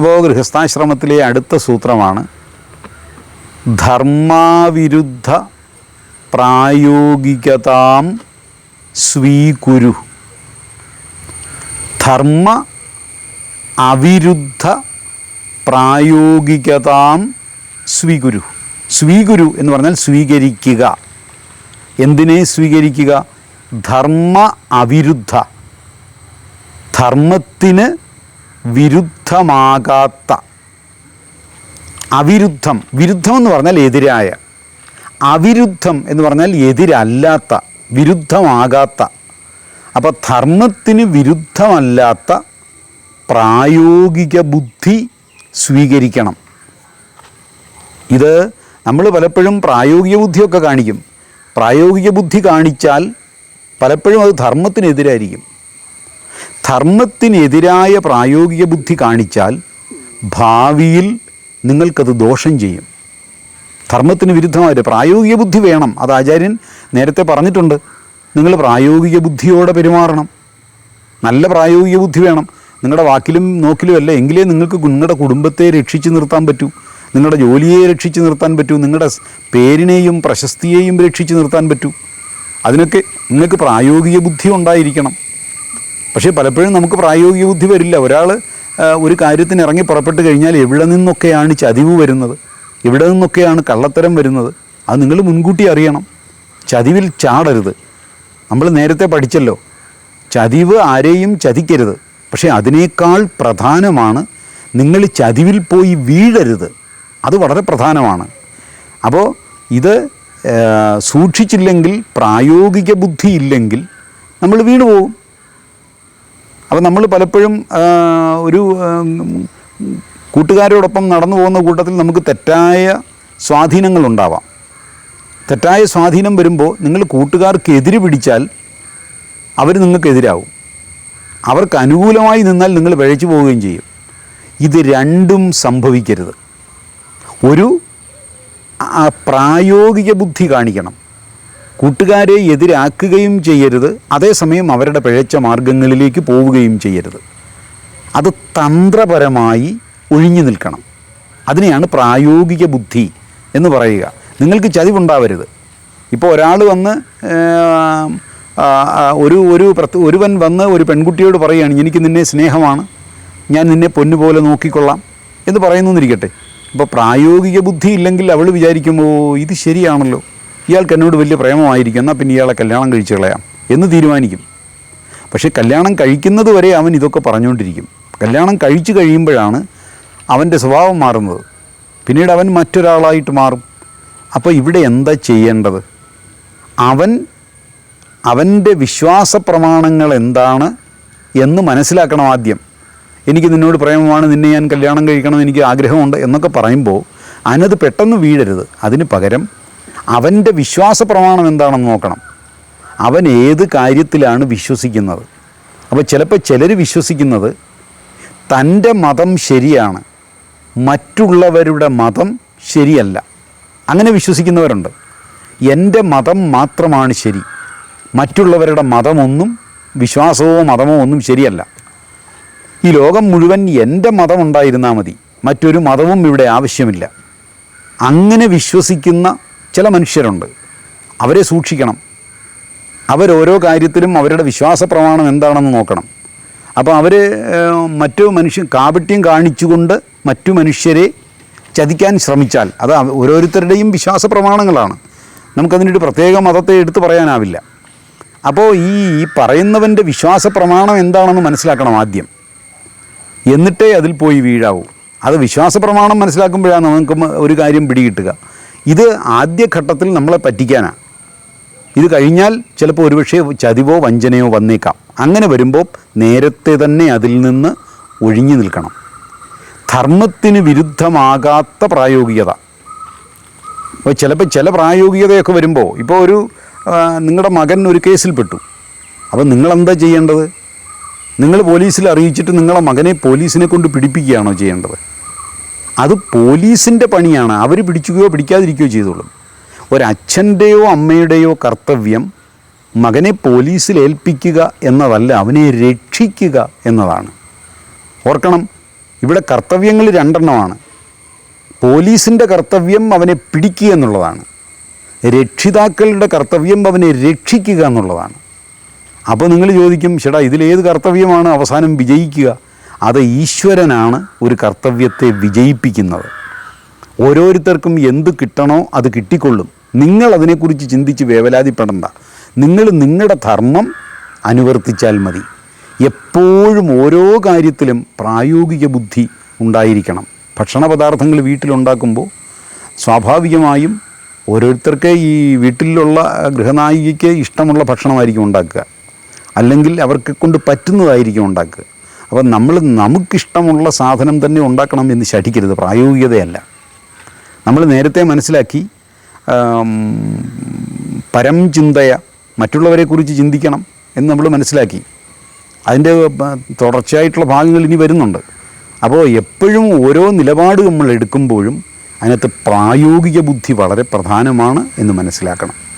അപ്പോൾ ഗൃഹസ്ഥാശ്രമത്തിലെ അടുത്ത സൂത്രമാണ് ധർമാവിരുദ്ധ പ്രായോഗികതാം സ്വീകുരു. ധർമ്മ അവിരുദ്ധ പ്രായോഗികതാം സ്വീകുരു. സ്വീകുരു എന്ന് പറഞ്ഞാൽ സ്വീകരിക്കുക. എന്തിനെ സ്വീകരിക്കുക? ധർമ്മ അവിരുദ്ധ. ധർമ്മത്തിന് വിരുദ്ധമാകാത്ത അവിരുദ്ധം വിരുദ്ധം എന്ന് പറഞ്ഞാൽ എതിരായ അവിരുദ്ധം എന്ന് പറഞ്ഞാൽ എതിരല്ലാത്ത വിരുദ്ധമാകാത്ത അപ്പോൾ ധർമ്മത്തിന് വിരുദ്ധമല്ലാത്ത പ്രായോഗിക ബുദ്ധി സ്വീകരിക്കണം. ഇത് നമ്മൾ പലപ്പോഴും പ്രായോഗിക ബുദ്ധിയൊക്കെ കാണിക്കും. പ്രായോഗിക ബുദ്ധി കാണിച്ചാൽ പലപ്പോഴും അത് ധർമ്മത്തിനെതിരായിരിക്കും ധർമ്മത്തിനെതിരായ പ്രായോഗിക ബുദ്ധി കാണിച്ചാൽ ഭാവിയിൽ നിങ്ങൾക്കത് ദോഷം ചെയ്യും. ധർമ്മത്തിന് വിരുദ്ധമായിട്ട് പ്രായോഗിക ബുദ്ധി വേണം. അത് ആചാര്യൻ നേരത്തെ പറഞ്ഞിട്ടുണ്ട്. നിങ്ങൾ പ്രായോഗിക ബുദ്ധിയോടെ പെരുമാറണം. നല്ല പ്രായോഗിക ബുദ്ധി വേണം. നിങ്ങളുടെ വാക്കിലും നോക്കിലും അല്ല. എങ്കിലേ നിങ്ങൾക്ക് നിങ്ങളുടെ കുടുംബത്തെ രക്ഷിച്ചു നിർത്താൻ പറ്റൂ. നിങ്ങളുടെ ജോലിയെ രക്ഷിച്ചു നിർത്താൻ പറ്റൂ. നിങ്ങളുടെ പേരിനെയും പ്രശസ്തിയെയും രക്ഷിച്ചു നിർത്താൻ പറ്റൂ. അതിനൊക്കെ നിങ്ങൾക്ക് പ്രായോഗിക ബുദ്ധി ഉണ്ടായിരിക്കണം. പക്ഷേ പലപ്പോഴും നമുക്ക് പ്രായോഗിക ബുദ്ധി വരില്ല. ഒരാൾ ഒരു കാര്യത്തിന് ഇറങ്ങി പുറപ്പെട്ട് കഴിഞ്ഞാൽ എവിടെ നിന്നൊക്കെയാണ് ചതിവ് വരുന്നത്? എവിടെ നിന്നൊക്കെയാണ് കള്ളത്തരം വരുന്നത്? അത് നിങ്ങൾ മുൻകൂട്ടി അറിയണം. ചതിവിൽ ചാടരുത്. നമ്മൾ നേരത്തെ പഠിച്ചല്ലോ ചതിവ് ആരെയും ചതിക്കരുത്. പക്ഷേ അതിനേക്കാൾ പ്രധാനമാണ് നിങ്ങൾ ചതിവിൽ പോയി വീഴരുത്. അത് വളരെ പ്രധാനമാണ്. അപ്പോൾ ഇത് സൂക്ഷിച്ചില്ലെങ്കിൽ പ്രായോഗിക ബുദ്ധി ഇല്ലെങ്കിൽ നമ്മൾ വീണു പോകും അപ്പോൾ നമ്മൾ പലപ്പോഴും ഒരു കൂട്ടുകാരോടൊപ്പം നടന്നു പോകുന്ന കൂട്ടത്തിൽ നമുക്ക് തെറ്റായ സ്വാധീനങ്ങളുണ്ടാവാം തെറ്റായ സ്വാധീനം വരുമ്പോൾ നിങ്ങൾ കൂട്ടുകാർക്ക് എതിര് പിടിച്ചാൽ അവർ നിങ്ങൾക്കെതിരാവും അവർക്ക് അനുകൂലമായി നിന്നാൽ നിങ്ങൾ പിഴച്ചു പോവുകയും ചെയ്യും. ഇത് രണ്ടും സംഭവിക്കരുത്. ഒരു പ്രായോഗിക ബുദ്ധി കാണിക്കണം. കൂട്ടുകാരെ എതിരാക്കുകയും ചെയ്യരുത്. അതേസമയം അവരുടെ പിഴച്ച മാർഗങ്ങളിലേക്ക് പോവുകയും ചെയ്യരുത്. അത് തന്ത്രപരമായി ഒഴിഞ്ഞു നിൽക്കണം. അതിനെയാണ് പ്രായോഗിക ബുദ്ധി എന്ന് പറയുക. നിങ്ങൾക്ക് ചതിവുണ്ടാവരുത്. ഇപ്പോൾ ഒരാൾ വന്ന് ഒരു ഒരു ഒരുവൻ വന്ന് ഒരു പെൺകുട്ടിയോട് പറയുകയാണ് എനിക്ക് നിന്നെ സ്നേഹമാണ്. ഞാൻ നിന്നെ പൊന്നുപോലെ നോക്കിക്കൊള്ളാം. എന്ന് പറയുന്നു എന്നിരിക്കട്ടെ ഇപ്പോൾ പ്രായോഗിക ബുദ്ധി ഇല്ലെങ്കിൽ അവൾ വിചാരിക്കുമ്പോൾ ഇത് ശരിയാണല്ലോ. ഇയാൾക്ക് എന്നോട് വലിയ പ്രേമമായിരിക്കും എന്നാൽ പിന്നെ ഇയാളെ കല്യാണം കഴിച്ചു കളയാം എന്ന് തീരുമാനിക്കും. പക്ഷേ കല്യാണം കഴിക്കുന്നത് വരെ അവൻ ഇതൊക്കെ പറഞ്ഞുകൊണ്ടിരിക്കും. കല്യാണം കഴിച്ചു കഴിയുമ്പോഴാണ് അവന്റെ സ്വഭാവം മാറുന്നത്. പിന്നീട് അവൻ മറ്റൊരാളായിട്ട് മാറും. അപ്പോൾ ഇവിടെ എന്താ ചെയ്യേണ്ടത്? അവൻ അവന്റെ വിശ്വാസ പ്രമാണങ്ങൾ എന്താണ് എന്ന് മനസ്സിലാക്കണം ആദ്യം. എനിക്ക് നിന്നോട് പ്രേമമാണ് നിന്നെ ഞാൻ കല്യാണം കഴിക്കണം എനിക്ക് ആഗ്രഹമുണ്ട് എന്നൊക്കെ പറയുമ്പോൾ അതിനത് പെട്ടെന്ന് വീഴരുത്. അതിന് പകരം അവന്റെ വിശ്വാസ പ്രമാണം എന്താണെന്ന് നോക്കണം. അവൻ ഏത് കാര്യത്തിലാണ് വിശ്വസിക്കുന്നത്? അപ്പോൾ ചിലപ്പോൾ ചിലർ വിശ്വസിക്കുന്നത് തന്റെ മതം ശരിയാണ് മറ്റുള്ളവരുടെ മതം ശരിയല്ല. അങ്ങനെ വിശ്വസിക്കുന്നവരുണ്ട്. എന്റെ മതം മാത്രമാണ് ശരി മറ്റുള്ളവരുടെ മതമൊന്നും വിശ്വാസമോ മതമോ ഒന്നും ശരിയല്ല. ഈ ലോകം മുഴുവൻ എന്റെ മതം ഉണ്ടായിരുന്നാൽ മതി മറ്റൊരു മതവും ഇവിടെ ആവശ്യമില്ല. അങ്ങനെ വിശ്വസിക്കുന്ന ചില മനുഷ്യരുണ്ട്. അവരെ സൂക്ഷിക്കണം. അവരോരോ കാര്യത്തിലും അവരുടെ വിശ്വാസ പ്രമാണം എന്താണെന്ന് നോക്കണം. അപ്പോൾ അവർ മറ്റു മനുഷ്യ കാപട്യം കാണിച്ചുകൊണ്ട് മറ്റു മനുഷ്യരെ ചതിക്കാൻ ശ്രമിച്ചാൽ അത് ഓരോരുത്തരുടെയും വിശ്വാസ പ്രമാണങ്ങളാണ് നമുക്കതിനൊരു പ്രത്യേക മതത്തെ എടുത്തു പറയാനാവില്ല. അപ്പോൾ ഈ പറയുന്നവന്റെ വിശ്വാസ പ്രമാണം എന്താണെന്ന് മനസ്സിലാക്കണം ആദ്യം. എന്നിട്ടേ അതിൽ പോയി വീഴാവൂ. അത് വിശ്വാസ പ്രമാണം മനസ്സിലാക്കുമ്പോഴാണ് നമുക്ക് ഒരു കാര്യം പിടികിട്ടുക. ഇത് ആദ്യഘട്ടത്തിൽ നമ്മളെ പറ്റിക്കാനാണ് ഇത് കഴിഞ്ഞാൽ ചിലപ്പോൾ ഒരുപക്ഷെ ചതിവോ വഞ്ചനയോ വന്നേക്കാം. അങ്ങനെ വരുമ്പോൾ നേരത്തെ തന്നെ അതിൽ നിന്ന് ഒഴിഞ്ഞു നിൽക്കണം. ധർമ്മത്തിന് വിരുദ്ധമാകാത്ത പ്രായോഗികത. അപ്പോൾ ചിലപ്പോൾ ചില പ്രായോഗികതയൊക്കെ വരുമ്പോൾ ഇപ്പോൾ ഒരു നിങ്ങളുടെ മകൻ ഒരു കേസിൽപ്പെട്ടു. അപ്പോൾ നിങ്ങളെന്താ ചെയ്യേണ്ടത്? നിങ്ങൾ പോലീസിൽ അറിയിച്ചിട്ട് നിങ്ങളെ മകനെ പോലീസിനെ കൊണ്ട് പിടിപ്പിക്കുകയാണോ ചെയ്യേണ്ടത്? അത് പോലീസിന്റെ പണിയാണ്. അവർ പിടിക്കുകയോ പിടിക്കാതിരിക്കുകയോ ചെയ്തോളും. ഒരച്ഛന്റെയോ അമ്മയുടെയോ കർത്തവ്യം മകനെ പോലീസിൽ ഏൽപ്പിക്കുക എന്നതല്ല അവനെ രക്ഷിക്കുക എന്നതാണ്. ഓർക്കണം ഇവിടെ കർത്തവ്യങ്ങൾ രണ്ടെണ്ണമാണ്. പോലീസിന്റെ കർത്തവ്യം അവനെ പിടിക്കുക എന്നുള്ളതാണ്. രക്ഷിതാക്കളുടെ കർത്തവ്യം അവനെ രക്ഷിക്കുക എന്നുള്ളതാണ്. അപ്പോൾ നിങ്ങൾ ചോദിക്കും ചേട്ടാ ഇതിലേത് കർത്തവ്യമാണ് അവസാനം വിജയിക്കുക? അത് ഈശ്വരനാണ് ഒരു കർത്തവ്യത്തെ വിജയിപ്പിക്കുന്നത്. ഓരോരുത്തർക്കും എന്ത് കിട്ടണോ അത് കിട്ടിക്കൊള്ളും. നിങ്ങൾ അതിനെക്കുറിച്ച് ചിന്തിച്ച് വേവലാതിപ്പെടണ്ട. നിങ്ങൾ നിങ്ങളുടെ ധർമ്മം അനുവർത്തിച്ചാൽ മതി. എപ്പോഴും ഓരോ കാര്യത്തിലും പ്രായോഗിക ബുദ്ധി ഉണ്ടായിരിക്കണം. ഭക്ഷണ പദാർത്ഥങ്ങൾ വീട്ടിലുണ്ടാക്കുമ്പോൾ സ്വാഭാവികമായും ഓരോരുത്തർക്ക് ഈ വീട്ടിലുള്ള ഗൃഹനായികയ്ക്ക് ഇഷ്ടമുള്ള ഭക്ഷണമായിരിക്കും ഉണ്ടാക്കുക. അല്ലെങ്കിൽ അവർക്ക് കൊണ്ട് പറ്റുന്നതായിരിക്കും ഉണ്ടാക്കുക. അപ്പം നമ്മൾ നമുക്കിഷ്ടമുള്ള സാധനം തന്നെ ഉണ്ടാക്കണം എന്ന് ശഠിക്കരുത്. പ്രായോഗികതയല്ല. നമ്മൾ നേരത്തെ മനസ്സിലാക്കി പരം ചിന്തയ മറ്റുള്ളവരെക്കുറിച്ച് ചിന്തിക്കണം എന്ന് നമ്മൾ മനസ്സിലാക്കി. അതിന്റെ തുടർച്ചയായിട്ടുള്ള ഭാഗങ്ങൾ ഇനി വരുന്നുണ്ട്. അപ്പോൾ എപ്പോഴും ഓരോ നിലപാട് നമ്മൾ എടുക്കുമ്പോഴും അതിനകത്ത് പ്രായോഗിക ബുദ്ധി വളരെ പ്രധാനമാണ് എന്ന് മനസ്സിലാക്കണം.